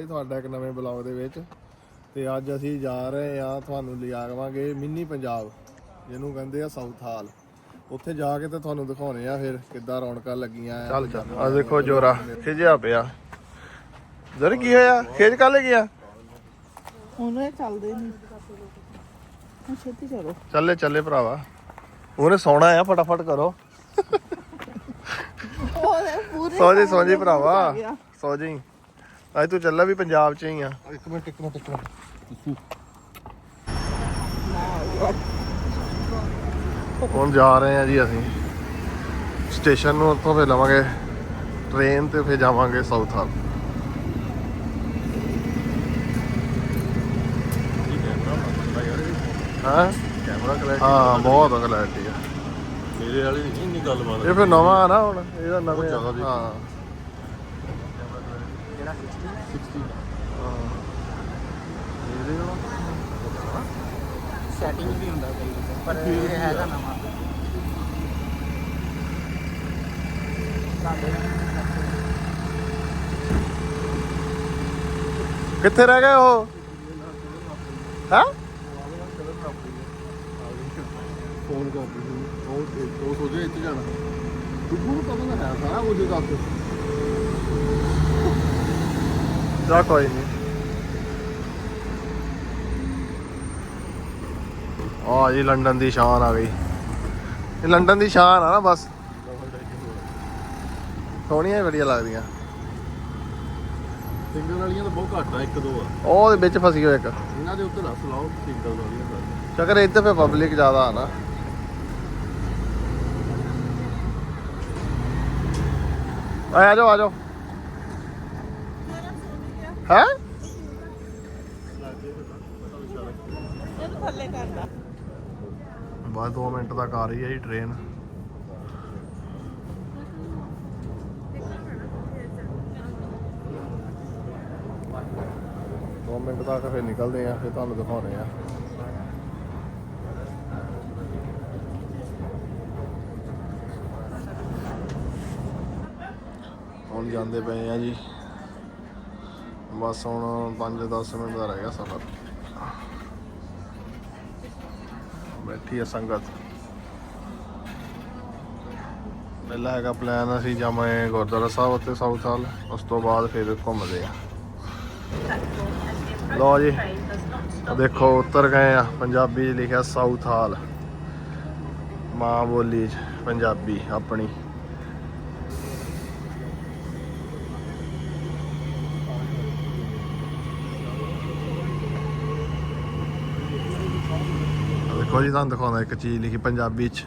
ਜੀ ਤੁਹਾਡਾ ਇੱਕ ਨਵੇਂ ਬਲੌਗ ਦੇ ਵਿੱਚ। ਤੇ ਅੱਜ ਅਸੀਂ ਜਾ ਰਹੇ ਆ ਤੁਹਾਨੂੰ ਲਿਜਾਵਾਂਗੇ ਮਿੰਨੀ ਪੰਜਾਬ ਜਿਹਨੂੰ ਕਹਿੰਦੇ ਆ ਸਾਊਥ ਹਾਲ। ਉੱਥੇ ਜਾ ਕੇ ਤੇ ਤੁਹਾਨੂੰ ਦਿਖਾਉਣੇ ਆ ਫਿਰ ਕਿੱਦਾਂ ਰੌਣਕਾਂ ਲੱਗੀਆਂ ਆ ਚੱਲ ਚੱਲ। ਆ ਦੇਖੋ ਜੋਰਾ ਖਿਜਿਆ ਪਿਆ। ਜ਼ਰ ਕੀ ਹੋਇਆ? ਖੇਜ ਕਾਲੇ ਗਿਆ? ਇਹ ਚੱਲਦੇ ਨਹੀਂ ਹੁਣ ਛੇਤੀ ਚਲੋ ਚੱਲੇ ਚੱਲੇ ਭਰਾਵਾ। ਉਹਨੇ ਸੌਣਾ ਆ ਫਟਾਫਟ ਕਰੋ। ਸੌ ਜੀ ਸੌ ਜੀ ਭਰਾਵਾ। ਸੌ ਜੀ। ਅੱਜ ਤੂੰ ਚੱਲਾ ਵੀ ਪੰਜਾਬ ਚ ਹੀ ਆ। ਇੱਕ ਮਿੰਟ ਇੱਕ ਮਿੰਟ ਇੱਕ ਮਿੰਟ। ਹੁਣ ਜਾ ਰਹੇ ਆ ਜੀ ਅਸੀਂ। ਸਟੇਸ਼ਨ ਨੂੰ ਉੱਥੋਂ ਫਿਰ ਲਵਾਂਗੇ। ਟ੍ਰੇਨ ਤੇ ਫਿਰ ਜਾਵਾਂਗੇ ਸਾਊਥ ਹਾਲ ਹਾਂ? ਕੈਮਰਾ ਕਲੈਰਿਟੀ ਹਾਂ ਬਹੁਤ ਕਲੈਰਿਟੀ ਆ। ਮੇਰੇ ਵਾਲੀ ਨਹੀਂ ਇੰਨੀ ਗੱਲ ਮੰਨ ਇਹ ਫਿਰ ਨਵਾਂ ਆ ਨਾ ਹੁਣ ਇਹਦਾ ਨਵੇਂ ਜ਼ਿਆਦਾ ਦੇਖ। ਹਾਂ। ਸੈਟਿੰਗ ਵੀ ਹੁੰਦਾ ਕਈ ਵਾਰ, ਪਰ ਇਹ ਹੈਗਾ ਨਵਾਂ। ਕਿੱਥੇ ਰਹਿ ਗਏ ਉਹ? ਹਾਂ? ਫੋਨ ਕਰ ਉਹ ਉਹ ਸੋਚੇ ਇੱਥੇ ਜਾਣਾ। ਤੂੰ ਨੂੰ ਪਤਾ ਨਾ ਹੈ ਸਾਰਾ ਕੁਝ ਦੱਸ। ਜਾ ਕੋਈ ਨਹੀਂ ਆ ਜੀ ਲੰਡਨ ਦੀ ਸ਼ਾਨ ਆ ਗਈ। ਇਹ ਲੰਡਨ ਦੀ ਸ਼ਾਨ ਆ ਨਾ ਬਸ। ਸੋਹਣੀਆਂ ਹੀ ਬੜੀਆਂ ਲੱਗਦੀਆਂ। ਸਿੰਗਲ ਵਾਲੀਆਂ ਤਾਂ ਬਹੁਤ ਘੱਟ ਆ ਇੱਕ ਦੋ ਆ। ਉਹ ਉਹਦੇ ਵਿੱਚ ਫਸੀ ਹੋਈ ਇੱਕ। ਇਹਨਾਂ ਦੇ ਉੱਤੇ ਰਸ ਲਾਓ ਸਿੰਗਲ ਵਾਲੀਆਂ ਦਾ। ਚੱਕਰ ਇੱਥੇ ਫੇ ਪਬਲਿਕ ਜ਼ਿਆਦਾ ਆ ਨਾ। ਆ ਜਾਓ ਆ ਜਾਓ। ਹੈ? ਬਸ 2 ਮਿੰਟ ਤੱਕ ਆ ਰਹੀ ਹੈ ਜੀ ਟ੍ਰੇਨ ਦੋ ਮਿੰਟ ਤੱਕ ਫਿਰ ਨਿਕਲਦੇ ਆ ਫਿਰ ਤੁਹਾਨੂੰ ਦਿਖਾਉਣੇ ਆ ਹੁਣ ਜਾਂਦੇ ਪਏ ਆ ਜੀ। ਬਸ ਹੁਣ 5-10 ਮਿੰਟ ਦਾ ਰਹਿ ਗਿਆ ਸਫ਼ਰ ਬੈਠੀ ਹੈ ਸੰਗਤ। ਪਹਿਲਾ ਹੈਗਾ ਪਲਾਨ ਅਸੀਂ ਜਾਵਾਂਗੇ ਗੁਰਦੁਆਰਾ ਸਾਹਿਬ ਉੱਤੇ ਸਾਊਥ ਹਾਲ ਉਸ ਤੋਂ ਬਾਅਦ ਫਿਰ ਘੁੰਮਦੇ ਆ। ਲਓ ਜੀ, ਦੇਖੋ ਉੱਤਰ ਗਏ ਆ। ਪੰਜਾਬੀ ਲਿਖਿਆ ਸਾਊਥ ਹਾਲ। ਮਾਂ ਬੋਲੀ 'ਚ ਪੰਜਾਬੀ ਆਪਣੀ ਆਹ ਦੇਖੋ ਜੀ, ਤੁਹਾਨੂੰ ਦਿਖਾਉਂਦਾ ਇੱਕ ਚੀਜ਼ ਲਿਖੀ ਪੰਜਾਬੀ 'ਚ।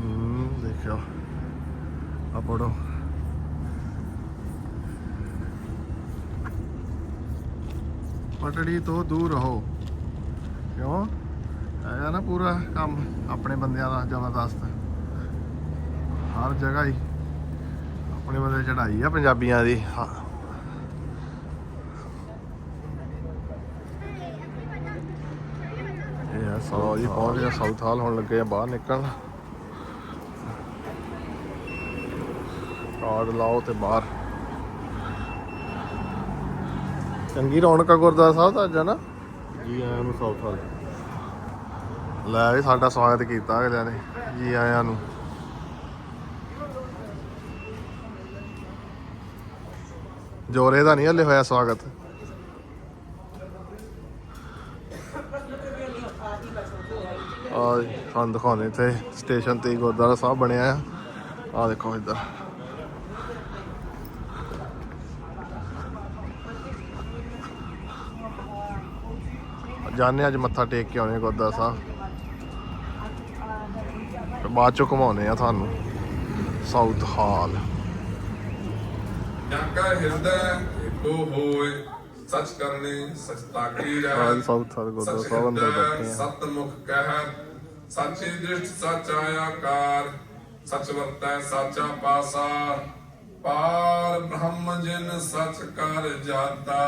ਹੂੰ ਦੇਖਿਓ। ਆ ਪੜੋ ਪਟੜੀ ਤੋਂ ਦੂਰ ਰਹੋ। ਕਿਉਂ? ਹੈਗਾ ਨਾ ਪੂਰਾ ਕੰਮ ਆਪਣੇ ਬੰਦਿਆਂ ਦਾ ਜ਼ਬਰਦਸਤ। ਹਰ ਜਗ੍ਹਾ ਹੀ ਆਪਣੇ ਬੰਦੇ ਚੜਾਈ ਆ ਪੰਜਾਬੀਆਂ ਦੀ ਹਾਂ ਇਹ ਆ ਸੋ ਜੀ ਪਹੁੰਚ ਗਿਆ ਸਾਊਥ ਹਾਲ ਹੁਣ ਲੱਗੇ ਆ ਬਾਹਰ ਨਿਕਲਣ। ਕਾਰਡ ਲਾਓ ਤੇ ਬਾਹਰ। ਚੰਗੀ ਰੌਣਕ ਆ ਗੁਰਦੁਆਰਾ ਸਾਹਿਬ ਦਾ ਅੱਜ ਨਾ? ਜੀ ਆਇਆਂ ਨੂੰ ਸਾਊਥ ਹਾਲ ਲੈ ਵੀ ਸਾਡਾ ਸਵਾਗਤ ਕੀਤਾ ਅਗਲਿਆਂ ਨੇ ਜੀ ਆਇਆਂ ਨੂੰ। ਜੋਰੇ ਦਾ ਨਹੀਂ ਹਲੇ ਹੋਇਆ ਸਵਾਗਤ। ਸਾਨੂੰ ਦਿਖਾਉਣੇ ਤੇ ਸਟੇਸ਼ਨ ਤੇ ਗੁਰਦੁਆਰਾ ਸਾਹਿਬ ਬਣਿਆ ਆ। ਆ ਦੇਖੋ ਇੱਧਰ। ਜਾਣੇ ਅੱਜ ਮੱਥਾ ਟੇਕ ਕੇ ਆਉਣੇ ਗੁਰਦੁਆਰਾ ਸਾਹਿਬ। ਬਾਅਦ ਚੋਂ ਘੁਮਾਉਣੇ ਆ ਤੁਹਾਨੂੰ। ਸਾਊਥ ਹਾਲ ਜਾਂ ਕਾ ਹਿਰਦੈ ਏਕੋ ਹੋਏ ਸਚ ਕਰਨੇ ਸਚਤਾ ਕੀ ਰਹਿ ਸਾਊਥ ਹਾਲ ਗੁਰਦੁਆਰਾ ਸਚ ਸਾਹਿਬ ਅੰਦਰ ਹਿਰਦੈ ਬੈਠੇ ਆ। ਸਤ ਮੁਖ ਕਹਿ ਸਚੀ ਦ੍ਰਿਸ਼ਟ ਸਚ ਆਕਾਰ ਸਚ ਵਰਤੈ ਸਾਚਾ ਪਾਸਾ ਪਾਰ ਬ੍ਰਹਮ ਜਿਨ ਸਚ ਕਰ ਜਾਤਾ।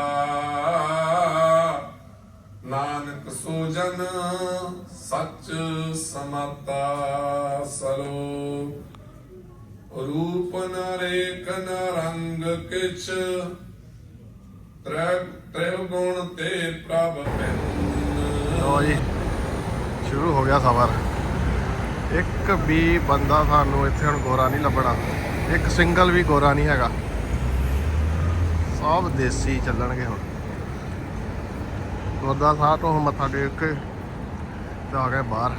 ਨਾਨਕ ਸੋਜਨ ਸਚ ਸਮਤਾ ਸਲੋਕ ਰੂਪ ਨਰੇਕ ਨ ਰੰਗ ਕਿਛ, ਤ੍ਰੈ ਤ੍ਰੈ ਗੁਣ ਤੇ ਪ੍ਰਭ ਬਿੰਨ ਲੋ ਸ਼ੁਰੂ ਹੋ ਗਿਆ ਸਫ਼ਰ ਇੱਕ ਵੀ ਬੰਦਾ ਸਾਨੂੰ ਇੱਥੇ ਹੁਣ ਗੋਰਾ ਨਹੀਂ ਲੱਭਣਾ। ਇੱਕ ਸਿੰਗਲ ਵੀ ਗੋਰਾ ਨਹੀਂ ਹੈਗਾ। ਸਭ ਦੇਸੀ ਚੱਲਣਗੇ ਹੁਣ। ਗੁਰਦਾ ਸਾਹਿਬ ਤੋਂ ਮੱਥਾ ਟੇਕ ਕੇ ਤੇ ਆ ਗਏ ਬਾਹਰ।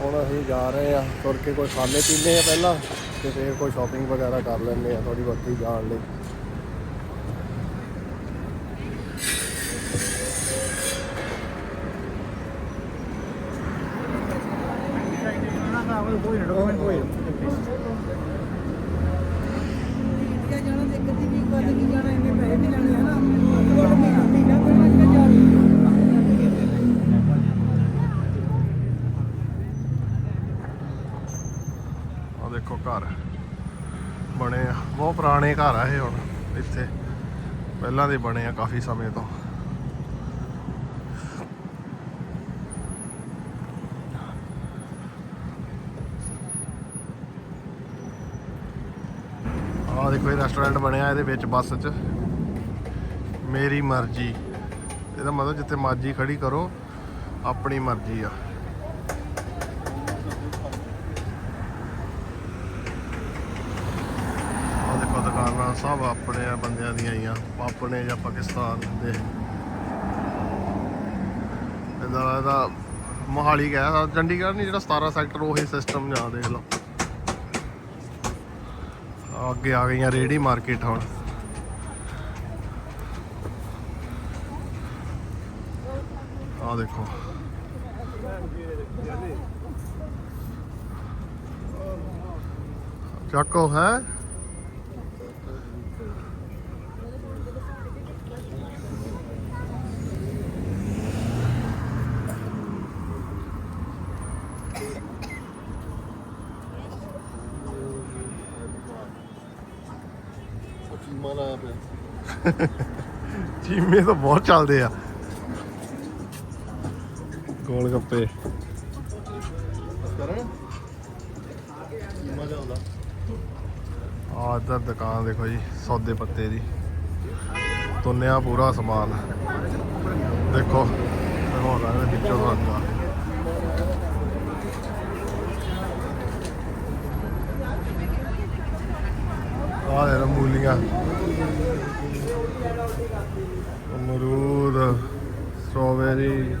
ਹੁਣ ਅਸੀਂ ਜਾ ਰਹੇ ਆ ਤੁਰ ਕੇ ਕੋਈ ਖਾਣੇ ਪੀਣੇ ਆ ਪਹਿਲਾਂ ਤੇ ਫਿਰ ਕੋਈ ਸ਼ਾਪਿੰਗ ਵਗੈਰਾ ਕਰ ਲੈਂਦੇ ਆ ਥੋੜੀ ਬਹੁਤੀ ਜਾਣ ਲਈ ਜਾਣਾ ਤੇ ਕਦੀ ਵੀ ਕਦ ਕੀ ਜਾਣਾ ਇਹਨੇ ਪੈਸੇ ਵੀ ਲੈਣੇ ਆ ਨਾ ਥੋੜਾ ਮਹੀਨਾ ਮਹੀਨਾ ਕੋਈ ਅੱਜ ਕੱਲ੍ਹ ਜਾ ਆ ਦੇਖੋ ਘਰ ਬਣੇ ਆ ਬਹੁਤ ਪੁਰਾਣੇ ਘਰ ਆ ਇਹ ਹੁਣ, ਇੱਥੇ। ਪਹਿਲਾਂ ਦੇ ਬਣੇ ਆ ਕਾਫੀ ਸਮੇਂ ਤੋਂ। ਆ ਦੇਖੋ, ਇਹ ਰੈਸਟੋਰੈਂਟ ਬਣਿਆ ਇਹਦੇ ਵਿੱਚ ਬੱਸ 'ਚ। ਮੇਰੀ ਮਰਜ਼ੀ। ਇਹਦਾ ਮਤਲਬ ਜਿੱਥੇ ਮਰਜ਼ੀ ਖੜੀ ਕਰੋ, ਆਪਣੀ ਮਰਜ਼ੀ ਆ ਆਹ ਦੇਖੋ ਦੁਕਾਨਾਂ ਸਭ ਆਪਣੇ ਆ ਬੰਦਿਆਂ ਦੀਆਂ ਹੀ ਆ, ਆਪਣੇ ਜਾਂ ਪਾਕਿਸਤਾਨ ਦੇ। ਇਹਦਾ ਇਹਦਾ ਮੋਹਾਲੀ ਗਿਆ ਚੰਡੀਗੜ੍ਹ ਨਹੀਂ, ਜਿਹੜਾ 17 ਸੈਕਟਰ ਉਹੀ ਸਿਸਟਮ ਜਾਂ ਦੇਖ ਲਓ। ਅੱਗੇ ਆ ਗਈਆਂ ਰੇੜੀ ਮਾਰਕੀਟ ਹੁਣ। ਆਹ ਦੇਖੋ। ਚੱਕੋ, ਹੈ? ਚੀਮੇ ਤਾਂ ਬਹੁਤ ਚੱਲਦੇ ਆ। ਗੋਲ ਗੱਪੇ। ਆ ਇੱਧਰ ਦੁਕਾਨ ਦੇਖੋ ਜੀ ਸੌਦੇ ਪੱਤੇ ਦੀ। ਤੁੰਨਿਆ ਪੂਰਾ ਸਮਾਨ। ਦੇਖੋ ਹੋਰ ਆ ਵਿੱਚੋਂ ਤੁਹਾਨੂੰ ਆ। ਇਹ ਮੂਲੀਆਂ। ਅਮਰੂਦ ਸਟ੍ਰਾਬੇਰੀ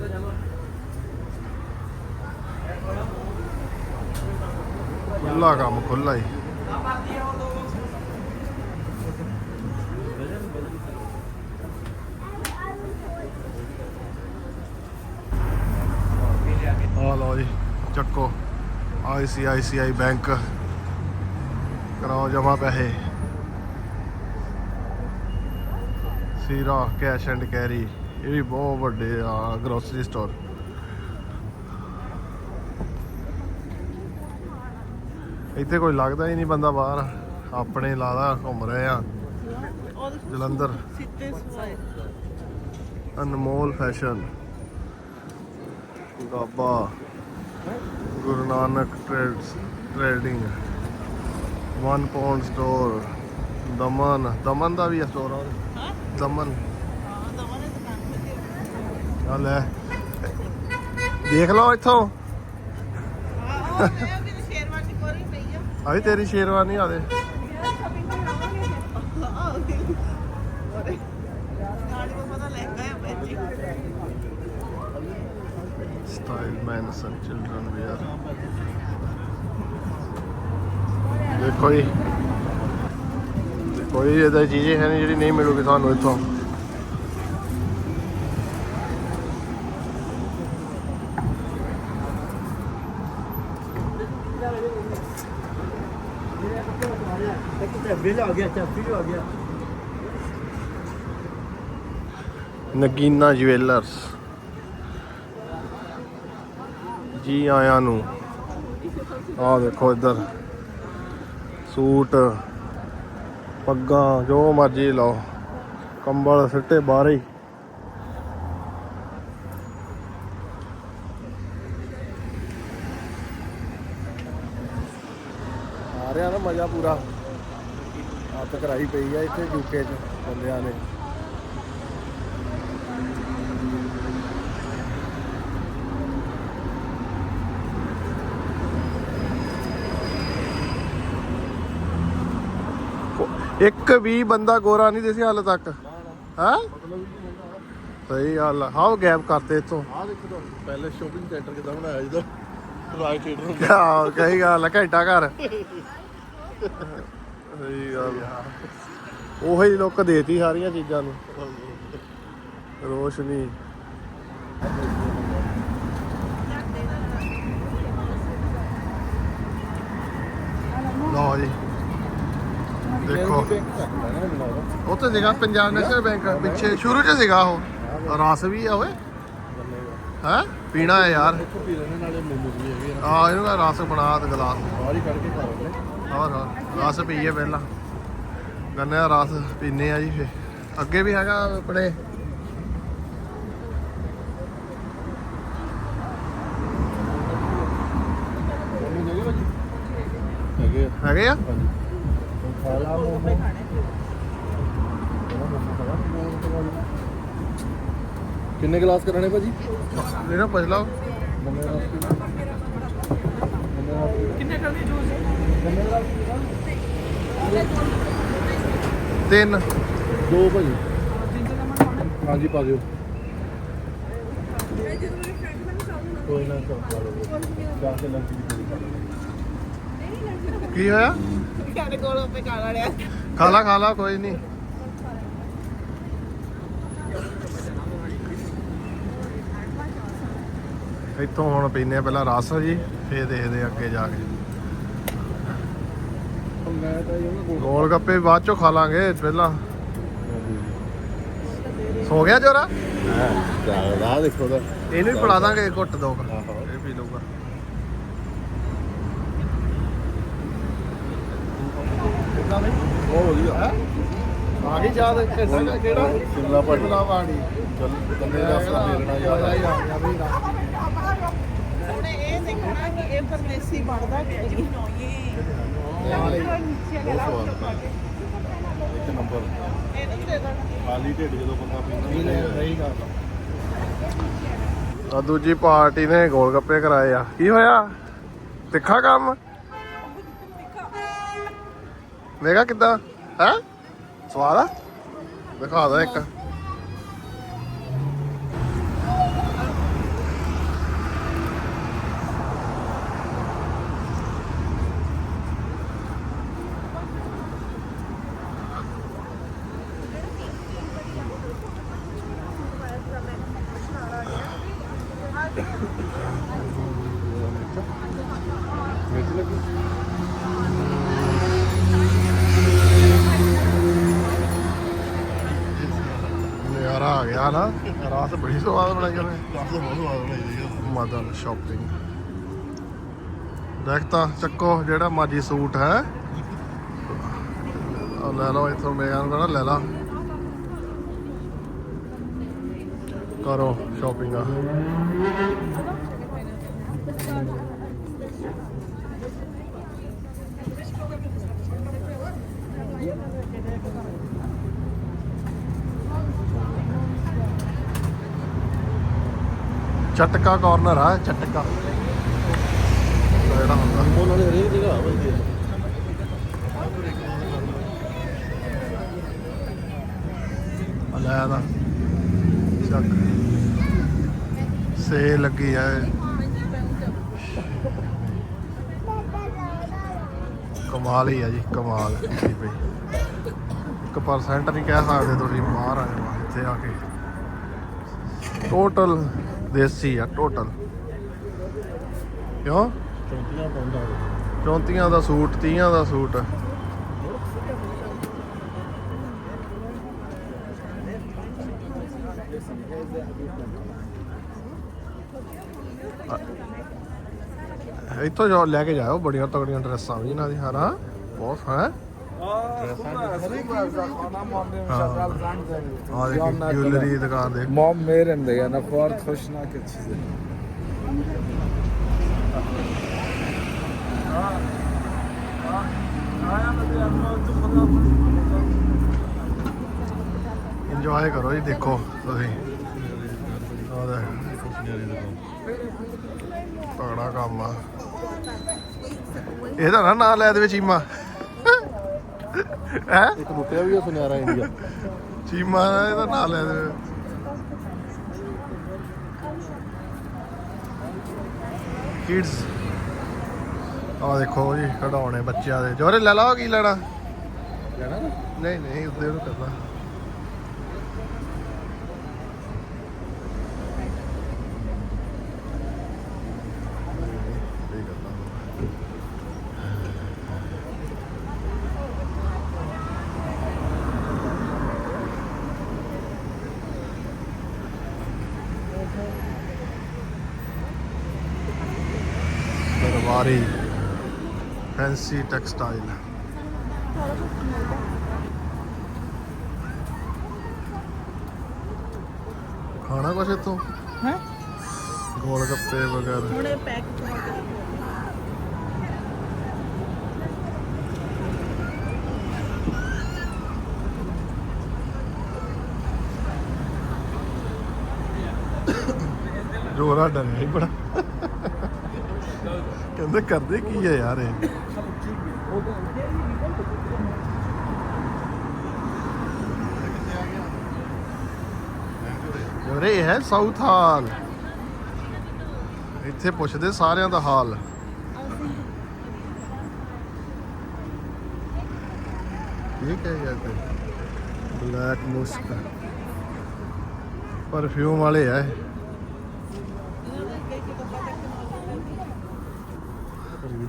ਖੁੱਲਾ ਕੰਮ ਖੁੱਲਾ ਹੀ। ਆ ਲਓ ਜੀ, ਚੱਕੋ। ICICI bank. ਕਰਾਓ ਜਮਾ ਪੈਸੇ। ਸੀਰਾ ਕੈਸ਼ ਐਂਡ ਕੈਰੀ ਇਹ ਵੀ ਬਹੁਤ ਵੱਡੇ ਆ ਗਰੋਸਰੀ ਸਟੋਰ ਇੱਥੇ ਕੋਈ ਲੱਗਦਾ ਹੀ ਨਹੀਂ ਬੰਦਾ ਬਾਹਰ, ਆਪਣੇ ਲਾਦਾ, ਘੁੰਮ ਰਹੇ ਆ। Jalandhar. Anmol fashion. Gaba Guru Nanak trades, trading. One pound store. Daman Daman ਦਾ ਵੀ ਸਟੋਰ ਆ। ਦਮਨ। ਹਾਂ ਦਵਾਂ ਲੈ। ਦੇਖ ਲਓ ਇੱਥੋਂ। ਹਾਂ ਉਹ ਮੈਂ ਵੀ ਤੇਰੀ ਸ਼ੇਰਵਾਨੀ ਆ ਦੇ। Style men's and children wear ਦੇਖੋ ਜੀ। ਕੋਈ ਇਹਦਾ ਚੀਜ਼ ਹੈ ਨਹੀਂ ਜਿਹੜੀ ਨਹੀਂ ਮਿਲੂਗੀ ਤੁਹਾਨੂੰ ਇੱਥੋਂ। ਨਗੀਨਾ ਜਵੈਲਰਸ ਜੀ ਆਇਆਂ ਨੂੰ। ਆ ਦੇਖੋ ਇੱਧਰ। ਸੂਟ। ਪੱਗਾਂ, ਜੋ ਮਰਜ਼ੀ ਲਾਓ। ਕੰਬਲ ਸਿੱਟੇ ਬਾਹਰ ਹੀ। ਆ ਨਾ ਮਜ਼ਾ ਪੂਰਾ। ਹੱਥ ਕਰਾਈ ਪਈ ਆ ਇੱਥੇ ਯੂਕੇ 'ਚ ਬੰਦਿਆਂ ਨੇ। ਇੱਕ ਵੀ ਬੰਦਾ ਗੋਰਾ ਨਹੀਂ ਦਿਸਿਆ ਹਾਲੇ ਤੱਕ। ਹਾਂ? ਸਹੀ ਗੱਲ ਆ। ਹਾਂ ਗੈਪ ਕਰਤੇ ਇਤੋਂ ਆਹ ਦੇਖੋ ਤਾਂ ਪਹਿਲੇ ਸ਼ੋਪਿੰਗ ਸੈਂਟਰ ਕਿਦਾਂ ਬਣਾਇਆ ਜਿਹਦਾ? ਰਾਜ ਥੀਏਟਰ ਆਹ ਕਹੀ ਗੱਲ ਆ ਘੰਟਾ ਘਰ। ਸਹੀ ਗੱਲ ਆ। ਉਹੀ ਲੁੱਕ ਦੇਤੀ ਸਾਰੀਆਂ ਚੀਜ਼ਾਂ ਨੂੰ। ਰੋਸ਼ਨੀ। ਲਓ ਜੀ। ਦੇਖੋ। ਉੱਥੇ ਸੀਗਾ ਪੰਜਾਬ ਨੈਸ਼ਨਲ ਬੈਂਕ, ਪਿੱਛੇ ਸ਼ੁਰੂ 'ਚ ਸੀਗਾ ਉਹ। ਰਸ ਵੀ ਆ ਓਏ। ਹੈ? ਪੀਣਾ ਹੈ ਯਾਰ। ਪੀ ਆ, ਇਹਨੂੰ ਕਹ ਰਸ ਬਣਾ ਤੇ ਗਲਾਸ ਹੋਰ ਹੋਰ। ਰਸ ਪੀਏ ਪਹਿਲਾਂ। ਗੰਨੇ ਦਾ ਰਸ ਪੀਨੇ ਆ ਜੀ ਫੇ ਅੱਗੇ ਵੀ ਹੈਗਾ ਆਪਣੇ। ਹੈਗੇ ਆ? ਕਿੰਨੇ ਗਲਾਸ ਕਰਾਣੇ ਭਾਜੀ? ਇਹਨੂੰ ਪੁੱਛ ਲਓ। ਕਿੰਨੇ ਗਲਾਸ ਕਿੰਨੇ ਕਰਦੀ ਜੂਸ ਤਿੰਨ। ਦੋ ਭਾਜੀ। ਹਾਂਜੀ ਪਾ ਦਿਓ। ਕੋਈ ਨਾ ਕਰ ਪਾ ਲਓ ਜਾ ਕੇ ਲੰਚ ਦੀ ਪੂਰੀ ਕਰ ਲਓ। ਕੀ ਹੋਇਆ? ਸਾਡੇ ਕੋਲ ਪੇ ਕਾਲਾ ਲਿਆ ਖਾ ਲਾ ਖਾ ਲਾ ਕੋਈ ਨਹੀਂ। ਇੱਥੋਂ ਹੁਣ ਪੀਨੇ ਆ ਪਹਿਲਾਂ ਰਸ ਜੀ ਫੇਰ ਦੇਖਦੇ ਆ ਅੱਗੇ ਜਾ ਕੇ। ਮੈਂ ਤਾਂ ਇਹ ਉਹਨਾਂ ਕੋਲ ਗੋਲ ਗੱਪੇ ਬਾਅਦ ਚੋਂ ਖਾ ਲਾਂਗੇ ਪਹਿਲਾਂ। ਸੋ ਗਿਆ ਜੋਰਾ? ਰਾਹ ਦੇਖੋ ਦਾ ਇਹਨੂੰ ਵੀ ਪਿਲਾ ਦਾਂਗੇ ਘੁੱਟ ਦੋ ਕੁ। ਆਹੋ। ਇਹ ਪੀ ਲਊਗਾ ਬਹੁਤ ਵਧੀਆ। ਹੈ? ਆ ਗਈ ਯਾਦ? ਕਿਹੜਾ? ਕਿਹੜਾ ਸ਼ਿਮਲਾ ਭਾਜੀ। ਸ਼ਿਮਲਾ ਪਾਣੀ ਚੱਲ ਕੰਨੇ ਦਾ ਅਸਲਾ ਫੇਰਨਾ ਯਾਦ ਆ। ਉਹਨੇ ਇਹ ਦੇਖਣਾ ਕਿ ਇਹ ਪਰਦੇਸੀ ਬਣਦਾ ਕਿ ਨਹੀਂ। ਬਹੁਤ ਸਵਾਦ। ਇੱਕ ਨੰਬਰ। ਇਹਨੂੰ ਦੇ ਦੇਣਾ। ਖਾਲੀ ਢਿੱਡ ਜਦੋਂ ਬੰਦਾ ਪੀਂਦਾ ਸਹੀ ਗੱਲ ਆ ਦੂਜੀ ਪਾਰਟੀ ਨੇ ਗੋਲ ਗੱਪੇ ਕਰਾਏ ਆ। ਕੀ ਹੋਇਆ? ਤਿੱਖਾ ਕੰਮ? ਮੇਗਾ ਕਿੱਦਾਂ ਹੈ? ਸਵਾਦ ਆ? ਦਿਖਾ ਦਾ ਇੱਕ। ਰਾਤ ਬੜੀ ਸਵਾਦ ਬਣਾਈ ਉਹਨੇ। ਕਾਫੀ ਬਹੁਤ ਸਵਾਦ ਬਣਾਈ ਦੀ ਆ। ਮਦਨ ਸ਼ਾਪਿੰਗ ਦੇਖ ਤਾਂ ਚੱਕੋ ਜਿਹੜਾ ਮਾਜੀ ਸੂਟ ਹੈ। ਆ ਲੈ ਲਓ ਇਥੋਂ ਮੈਂ ਕਹਿੰਦਾ ਲੈ ਲਾ। ਕਰੋ ਸ਼ਾਪਿੰਗ ਆ। ਚਟਕਾ ਕਾਰਨਰ ਆ, ਚਟਕਾ। ਜਿਹੜਾ ਹੁੰਦਾ। ਉਹਨਾਂ ਨੇ ਹਰੇਕ ਜਗ੍ਹਾ ਆ ਭਾਈ ਲੈ ਦਾ ਚੱਕ। ਸੇ ਲੱਗੀ ਆ ਕਮਾਲ ਹੀ ਆ ਜੀ, ਕਮਾਲ। ਕੀਤੀ ਪਈ 1% ਨਹੀਂ ਕਹਿ ਸਕਦੇ ਤੁਸੀਂ ਬਾਹਰ ਆਏ ਹੋ ਇੱਥੇ ਆ ਕੇ। ਟੋਟਲ ਦੇਸੀ ਆ ਟੋਟਲ ਕਿਉਂ? ਚੌਂਤੀਆਂ ਪਾਉਂਦਾ 34 ਦਾ ਸੂਟ 30 ਦਾ ਸੂਟ। ਇੱਥੋਂ ਜੋ ਲੈ ਕੇ ਜਾਓ ਬੜੀਆਂ ਤਕੜੀਆਂ ਡਰੈਸਾਂ ਵੀ ਇਹਨਾਂ ਦੀ ਹਨਾ? ਬਹੁਤ, ਹੈ? ਆ ਦੇਖੀ ਜੁਐਲਰੀ ਦੀ ਦੁਕਾਨ ਦੇ Mom made and they are not for hoşuna keçiyor. ਆ ਇੰਜੋਏ ਕਰੋ ਜੀ ਦੇਖੋ ਤੁਸੀਂ ਆਹ ਦੇਖ ਤਗੜਾ ਕੰਮ ਆ ਇਹਦਾ ਨਾ ਨਾਂ ਲੈ ਦੇਵੇ ਚੀਮਾ ਹੈ? ਇੱਕ ਰੁਪਿਆ ਵੀ ਆ ਸੁਨਿਆਰਾ ਇੰਡੀਆ ਚੀਮਾ ਦਾ ਇਹਦਾ ਨਾਂ ਲੈ ਦੇਵੇ ਕਿਡਸ ਆ ਦੇਖੋ ਜੀ ਖਡਾਉਣੇ ਬੱਚਿਆਂ ਦੇ। ਜੋਰੇ ਲੈ ਲਾਓ ਕੀ ਲੈਣਾ? ਲੈਣਾ ਨਹੀਂ ਨਹੀਂ ਉੱਤੇ ਉਹਨੂੰ ਕਰਨਾ ਇਹ ਕਰਨਾ ਦਰਬਾਰੀ ਫੈਂਸੀ ਟੈਕਸਟਾਈਲ ਖਾਣਾ ਕੁਛ ਇੱਥੋਂ ਹੈ ਗੋਲ ਗੱਪੇ ਵਗੈਰਾ ਹੁਣੇ ਪੈਕ ਕਰਾ ਕੇ ਜੋਰਾ ਡਰਿਆ ਹੀ ਬੜਾ ਕਹਿੰਦੇ ਕਰਦੇ ਕੀ ਹੈ ਯਾਰ ਇਹ ਜੋਰੇ ਇਹ ਹੈ ਸਾਊਥ ਹਾਲ। ਇੱਥੇ ਪੁੱਛਦੇ ਸਾਰਿਆਂ ਦਾ ਹਾਲ। ਇਹ ਕਿਆ ਹੈ ਤੇ ਬਲੈਕ ਮੁਸਕ। ਪਰਫਿਊਮ ਵਾਲੇ ਆ ਇਹ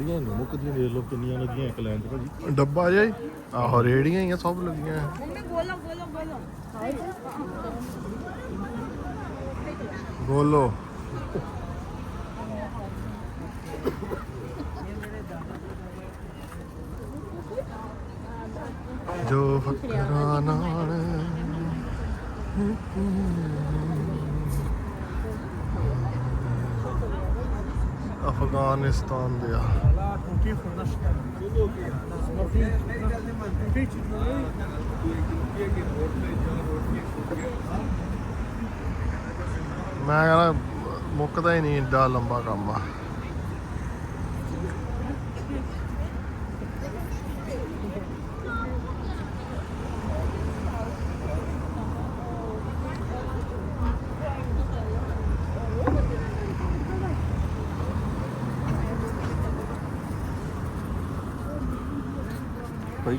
ਰੇੜੀਆਂ ਨਹੀਂ ਮੁੱਕਦੀਆਂ ਦੇਖ ਲਓ ਕਿੰਨੀਆਂ ਲੱਗੀਆਂ ਇੱਕ ਲਾਈਨ 'ਚ ਭਾਜੀ। ਡੱਬਾ ਜਿਹਾ ਹੀ? ਆਹੋ ਰੇੜੀਆਂ ਹੀ ਆ ਸਭ ਲੱਗੀਆਂ ਮੰਮੀ ਬੋਲੋ ਬੋਲੋ ਬੋਲੋ। ਗੋਲੋ ਜੋ ਫਕਰਾਂ ਨਾਲ ਅਫਗਾਨਿਸਤਾਨ ਦੇ ਆ। ਮੈਂ ਕਹਿੰਦਾ ਮੁੱਕਦਾ ਹੀ ਨਹੀਂ ਏਡਾ ਲੰਬਾ ਕੰਮ ਆ।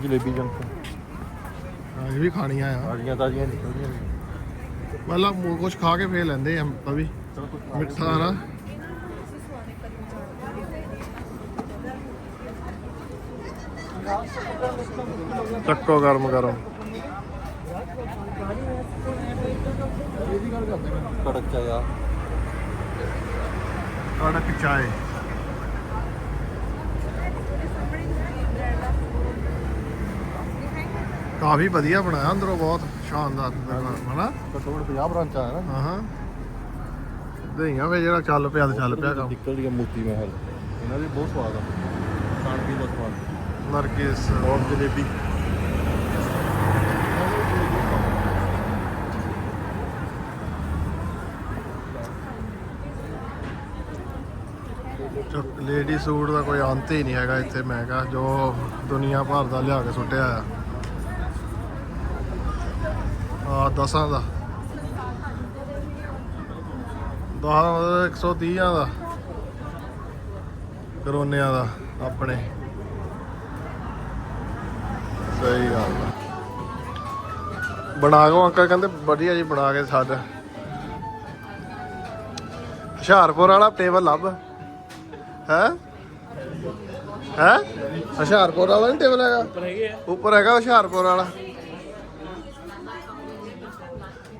ਜਲੇਬੀ ਜੰਕ। ਹਾਂ, ਇਹ ਵੀ ਖਾਣੀਆਂ ਆ। ਤਾਜ਼ੀਆਂ ਤਾਜ਼ੀਆਂ ਨਿਕਲਦੀਆਂ ਨੇ। ਪਹਿਲਾਂ ਮੂੰਹ ਕੁਛ ਖਾ ਕੇ ਫੇਰ ਲੈਂਦੇ ਆ ਆਪਾਂ ਵੀ। ਚਲੋ ਕੁਝ ਮਿੱਠਾ ਨਾ ਚੱਕੋ ਗਰਮ ਗਰਮ। ਕੜਕ ਚਾਇਆ ਕੜਕ ਚਾਏ। ਕਾਫੀ ਵਧੀਆ ਬਣਾਇਆ ਅੰਦਰੋਂ ਬਹੁਤ ਸ਼ਾਨਦਾਰ ਹਨਾ? ਘੱਟੋ ਘੱਟ 50 ਬ੍ਰਾਂਚਾਂ ਹੈ ਨਾ। ਹਾਂ ਹਾਂ ਦਈਆਂ ਵੇ ਜਿਹੜਾ ਚੱਲ ਪਿਆ ਤੇ ਚੱਲ ਪਿਆ ਕੰਮ। ਨਿਕਲਦੀ ਆ ਮੋਤੀ ਮਹਿਲ। ਇਹਨਾਂ ਦੀ ਬਹੁਤ ਸਵਾਦ ਆ। ਖਾਣ ਪੀਣ ਦਾ ਸਵਾਦ। ਨਰਗਿਸ। ਔਰ ਜਲੇਬੀ। ਲੇਡੀ ਸੂਟ ਦਾ ਕੋਈ ਅੰਤ ਹੀ ਨਹੀਂ ਹੈਗਾ ਇੱਥੇ ਮੈਂ ਕਹਾ ਜੋ ਦੁਨੀਆ ਭਰ ਦਾ ਲਿਆ ਕੇ ਸੁੱਟਿਆ ਆ ਆ ਦਸਾਂ ਦਾ। ਦਸਾਂ ਦਾ ਮਤਲਬ 130 ਦਾ। ਕਰੋਨਿਆਂ ਦਾ ਆਪਣੇ। ਸਹੀ ਗੱਲ ਬਣਾ ਕੇ ਅੰਕਲ ਕਹਿੰਦੇ ਵਧੀਆ ਜੀ ਬਣਾ ਕੇ ਛੱਡ ਹੁਸ਼ਿਆਰਪੁਰ ਵਾਲਾ ਟੇਬਲ ਲੱਭ। ਹੈ? ਹੈ? ਹੁਸ਼ਿਆਰਪੁਰ ਵਾਲਾ ਨਹੀਂ ਟੇਬਲ ਹੈਗਾ? ਉੱਪਰ ਹੈਗਾ ਹੁਸ਼ਿਆਰਪੁਰ ਵਾਲਾ।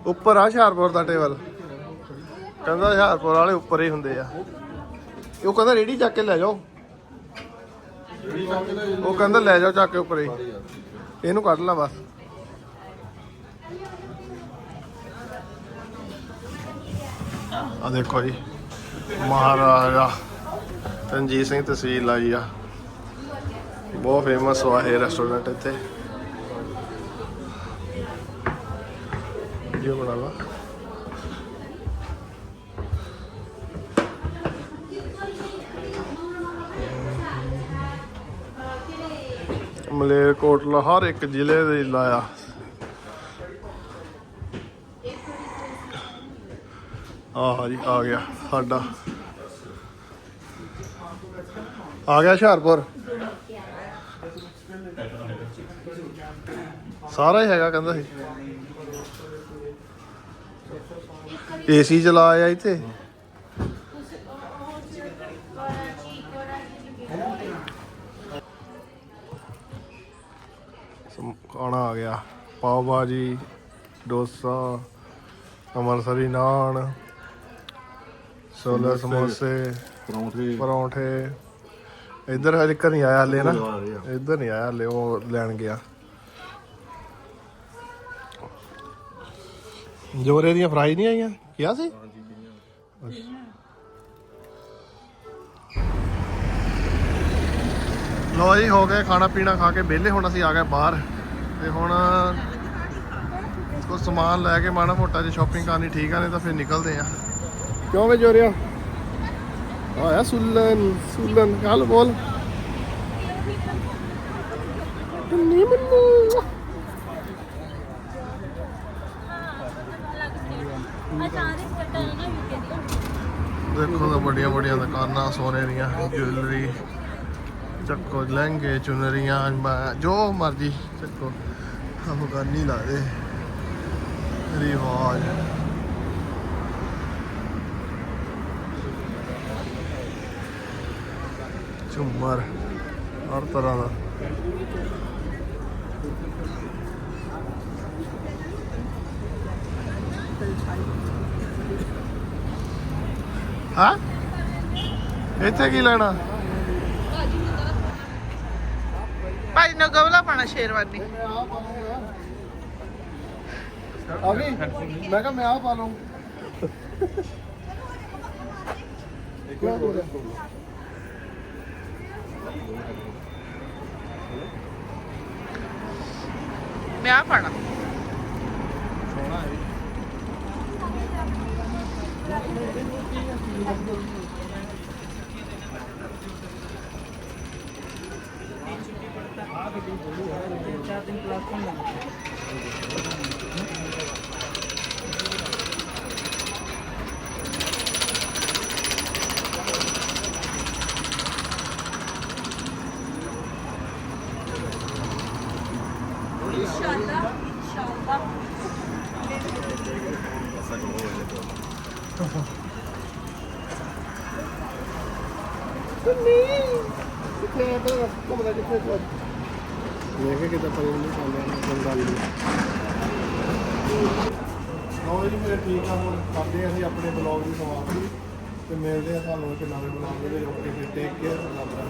ਉੱਪਰ ਆ ਹੁਸ਼ਿਆਰਪੁਰ ਦਾ ਟੇਬਲ। ਕਹਿੰਦਾ ਹੁਸ਼ਿਆਰਪੁਰ ਵਾਲੇ ਉੱਪਰ ਹੀ ਹੁੰਦੇ ਆ। ਉਹ ਕਹਿੰਦਾ ਰੇੜੀ ਚੱਕ ਕੇ ਲੈ ਜਾਓ। ਉਹ ਕਹਿੰਦਾ ਲੈ ਜਾਓ ਚੱਕ ਕੇ ਉੱਪਰ ਹੀ। ਇਹਨੂੰ ਕੱਢ ਲਾ ਬਸ। ਆ ਦੇਖੋ ਜੀ, ਮਹਾਰਾਜਾ ਰਣਜੀਤ ਸਿੰਘ ਤਸਵੀਰ ਲਾਈ ਆ। ਬਹੁਤ ਫੇਮਸ ਵਾ ਇਹ ਰੈਸਟੋਰੈਂਟ ਇੱਥੇ। ਵੀਡੀਓ ਬਣਾ ਮਲੇਰਕੋਟਲਾ ਹਰ ਇੱਕ ਜ਼ਿਲ੍ਹੇ ਦੇ ਲਾਇਆ। ਆਹ ਜੀ, ਆ ਗਿਆ ਸਾਡਾ। ਆ ਗਿਆ ਹੁਸ਼ਿਆਰਪੁਰ? ਸਾਰਾ ਹੀ ਹੈਗਾ ਕਹਿੰਦਾ ਸੀ। ਏਸੀ ਚਲਾਇਆ ਇੱਥੇ? ਖਾਣਾ ਆ ਗਿਆ। ਪਾਓ ਭਾਜੀ ਡੋਸਾ ਅੰਮ੍ਰਿਤਸਰੀ ਨਾਨ ਛੋਲੇ ਸਮੋਸੇ ਪਰੌਂਠੇ। ਪਰੌਂਠੇ। ਇੱਧਰ ਹਜੇ ਘਰ ਨਹੀਂ ਆਇਆ ਹਲੇ ਨਾ। ਇੱਧਰ ਨਹੀਂ ਆਇਆ ਹਲੇ ਉਹ ਲੈਣ ਗਿਆ। ਜੋਰੇ ਦੀਆਂ ਫਰਾਈ ਨਹੀਂ ਆਈਆਂ? ਕਿਹਾ ਸੀ? ਲੋ ਜੀ, ਹੋ ਗਏ ਖਾਣਾ ਪੀਣਾ ਖਾ ਕੇ ਵਿਹਲੇ, ਹੁਣ ਅਸੀਂ ਆ ਗਏ ਬਾਹਰ। ਤੇ ਹੁਣ ਕੁਝ ਸਮਾਨ ਲੈ ਕੇ ਮਾੜਾ ਮੋਟਾ ਜੇ ਸ਼ਾਪਿੰਗ ਕਰਨੀ ਠੀਕ ਆ, ਨਹੀਂ ਤਾਂ ਫਿਰ ਨਿਕਲਦੇ ਆ। ਕਿਉਂ ਵੇ ਜੋਰਿਆ? ਆਇਆ ਸੁਲਨ ਸੁਲਨ ਕੱਲ ਬੋਲ। ਨਹੀਂ ਮੈਨੂੰ ਅਚਾਨਕ ਕੱਟਾ ਨਾ ਵੀਕੇ ਦੀ ਦੇਖੋ ਦੁਕਾਨਾਂ ਸੋਨੇ ਦੀਆਂ ਜੁਐਲਰੀ ਚੱਕੋ ਲਹਿੰਗੇ, ਚੁਨਰੀਆਂ ਜੋ ਮਰਜ਼ੀ ਚੱਕੋ। ਅਫਗਾਨੀ ਲਾ ਦੇ। ਰਿਵਾਜ। ਝੁੰਮਰ। ਹਰ ਤਰ੍ਹਾਂ ਦਾ। ਹਾਂ? ਇੱਥੇ ਕੀ ਲੈਣਾ? ਭਾਈ ਨੂੰ ਗਵਲਾ ਪਾਣਾ ਸ਼ੇਰਵਾਨੀ। ਅਭੀ ਮੈਂ ਕਿਹਾ ਮੈਂ ਆ ਪਾ ਲੂੰ ਮੈਂ ਆ ਪਾਣਾ contemplar ਮਿਲਦੇ ਆ ਤੁਹਾਨੂੰ ਇੱਕ ਨਵੇਂ ਬਲੌਗ ਦੇ ਓਕੇ ਟੇਕ ਕੇਅਰ ਰੱਬ ਦਾ